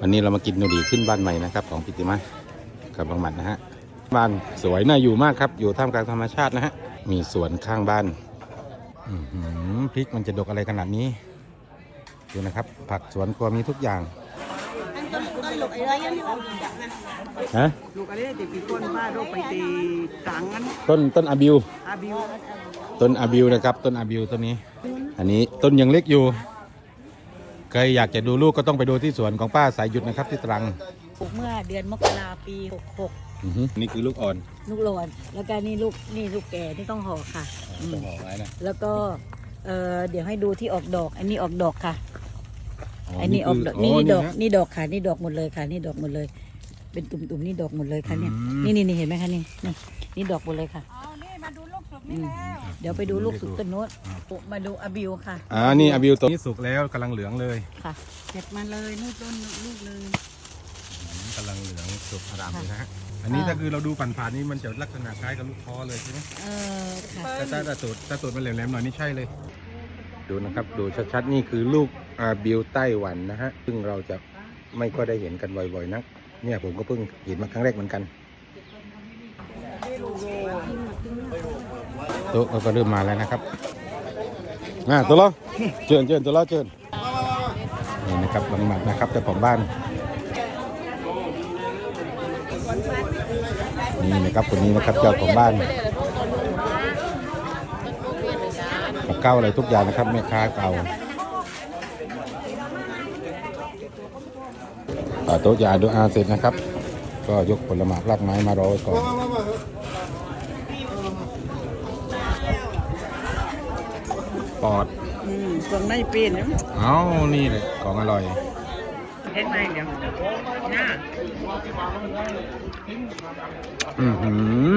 วันนี้เรามากินนูดีขึ้นบ้านใหม่นะครับ ของพิติมากับบางหมัดนะฮะบ้านสวยน่าอยู่มากครับ อยู่ท่ามกลางธรรมชาตินะฮะมีสวนข้างบ้านอื้อหือพริกมันจะดกอะไรขนาดนี้ดูนะครับ ผักสวนครัวมีทุกอย่างต้นต้นหลกไอ้ไรยังที่เราจับนะฮะลูกอะไรตีปีก้นป้าโรคไปตีกลางนั้นต้นต้นอาบิวอาบิวต้นอาบิวนะครับ ต้นอาบิวต้นนี้ อันนี้ต้นยังเล็กอยู่ ใครอยากจะดูลูกก็ต้องไปดูที่สวนของป้าสายหยุดนะครับที่ตรังปลูกเมื่อเดือนมกราปี66อื้อหือนี่คือลูกอ่อนลูกหลอนแล้วก็นี่ลูกนี่ลูกแก่ที่ต้องห่อค่ะอืมต้องบอกไว้นะแล้วก็เออเดี๋ยวให้ดูที่ออกดอก อันนี้ออกดอกค่ะ อันนี้ออกดอกคืนี่นี่ดอกฮะ นี่ดอกค่ะนี่ดอกหมดเลยค่ะ นี่ดอกหมดเลย เป็นตุ่มๆนี่ดอกหมดเลยค่ะเนี่ยอืม นี่นี่นี่เห็นไหมคะนี่นี่นี่ดอกหมดเลยค่ะอืมเดี๋ยวไปดูลูกสุกต้นโน้ ตมาดูอาบิวค่ะ อ่านี่อาบิวตัวนี้สุกแล้วกำลังเหลืองเลยค่ะ เก็บมาเลยนู่นต้นลูกเลย กำลังเหลืองสุกอารามเลยนะฮะอันนี้ถ้าคือเราดูผ่านๆนี่มันจะลักษณะคล้ายกับลูกท้อเลยใช่ไหมเออค่ะแต่ถ้าถ้าสูตรถ้าสูตรมันแหลมๆหน่อยนี่ใช่เลย ดูนะครับดูชัดๆนี่คือลูกอาบิวไต้หวันนะฮะซึ่งเราจะไม่ค่อยได้เห็นกันบ่อยๆนักเนี่ยผมก็เพิ่งเห็นมาครั้งแรกเหมือนกันโต๊ะก็เริ่มมาแล้วนะครับ อ่าตัวล้อเชิญเชิญตัวล้อเชิญนี่นะครับบังหมัดนะครับเจ้าของบ้านนี่นะครับคนนี้นะครับเจ้าของบ้านกับข้าวอะไรทุกอย่างนะครับแม่ค้าเก่าอ่าโต๊ะยาดูอาเสร็จนะครับ ก็ยกผลไม้รากไม้มารอไว้ก่อน ปอดอืมตรงในปีนเนี่ยเอ้านี่เลยของอร่อยเฮ็ดในเดี๋ยวหน้าอือหือ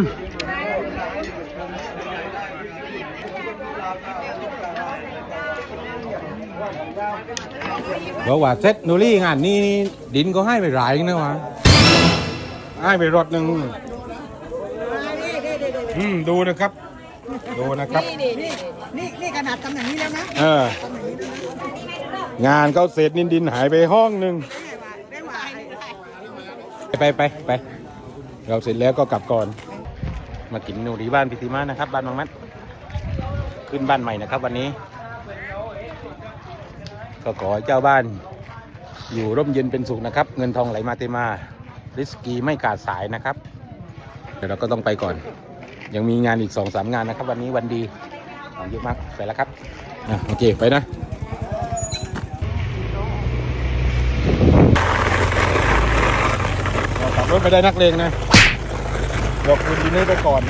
บอกว่าเซ็ตนูรี่งานนี้นี่ดินก็ให้ไปหลายนะวะให้ไปรถหนึ่งอืมดูนะครับ ดูนะครับนี่นี่นี่ขนาดทำอย่างนี้แล้วนะเออ งานเขาเสร็จนินดินหายไปห้องหนึ่งได้หวายไปไปไป เราเสร็จแล้วก็กลับก่อน มากินหนูดีบ้านพิติมานะครับ บ้านบางมัด ขึ้นบ้านใหม่นะครับ วันนี้ ก็ขอให้เจ้าบ้าน อยู่ร่มเย็นเป็นสุขนะครับ เงินทองไหลมาเทมาริสกีไม่ขาดสายนะครับ เดี๋ยวเราก็ต้องไปก่อน ยังมีงานอีกสองสามงานนะครับ วันนี้วันดีของเยอะมากไปแล้วครับอะโอเคไปนะเราขับรถไปได้นักเลงนะบอกคุณดีนี้ไปก่อน